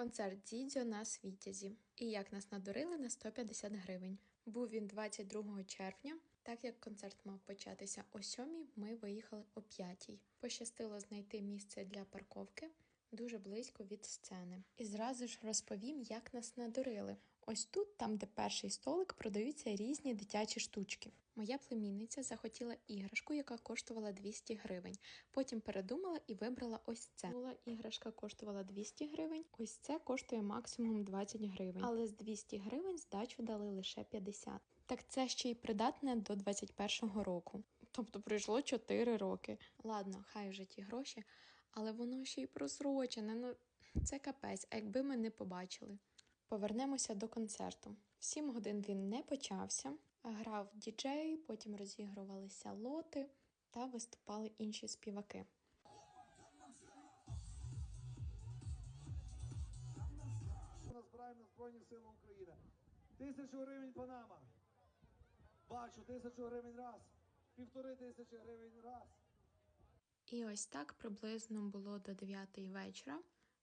Концерт Дідзьо на Світязі. І як нас надурили на 150 гривень. Був він 22 червня. Так як концерт мав початися о 7, ми виїхали о 5. Пощастило знайти місце для парковки дуже близько від сцени. І зразу ж розповім, як нас надурили. Ось тут, там, де перший столик, продаються різні дитячі штучки. Моя племінниця захотіла іграшку, яка коштувала 200 гривень. Потім передумала і вибрала ось це. Була іграшка коштувала 200 гривень. Ось це коштує максимум 20 гривень. Але з 200 гривень здачу дали лише 50. Так це ще й придатне до 21-го року. Тобто пройшло 4 роки. Ладно, хай вже ті гроші, але воно ще й просрочене. Ну це капець, а якби ми не побачили. Повернемося до концерту. В 7 годин він не почався. Грав діджей, потім розігрувалися лоти та виступали інші співаки. Ми збираємо на Збройні Сили України. Тисячу гривень Панама. Бачу, тисячу гривень раз. Півтори тисячі гривень раз. І ось так приблизно було до 9 вечора,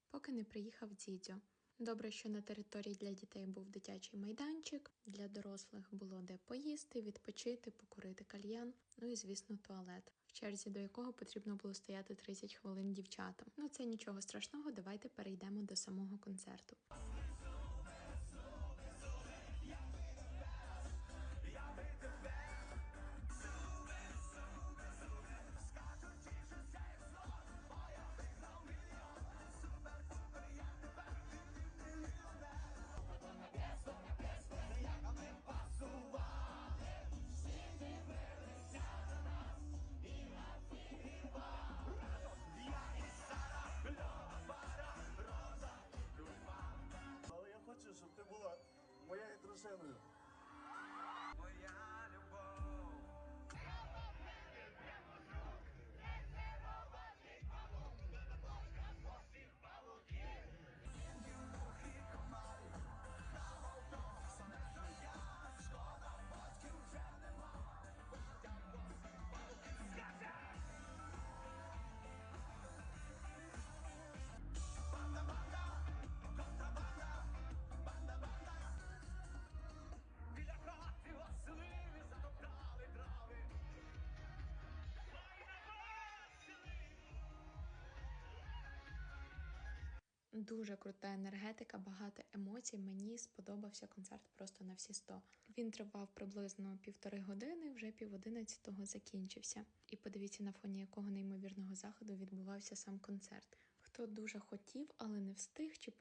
поки не приїхав дідьо. Добре, що на території для дітей був дитячий майданчик, для дорослих було де поїсти, відпочити, покурити кальян, ну і звісно, туалет, в черзі до якого потрібно було стояти 30 хвилин дівчатам. Ну це нічого страшного, давайте перейдемо до самого концерту. Дуже крута енергетика, багато емоцій. Мені сподобався концерт просто на всі 100. Він тривав приблизно півтори години, вже пів одинадцятого закінчився. І подивіться, на фоні якого неймовірного заходу відбувався сам концерт. Хто дуже хотів, але не встиг чи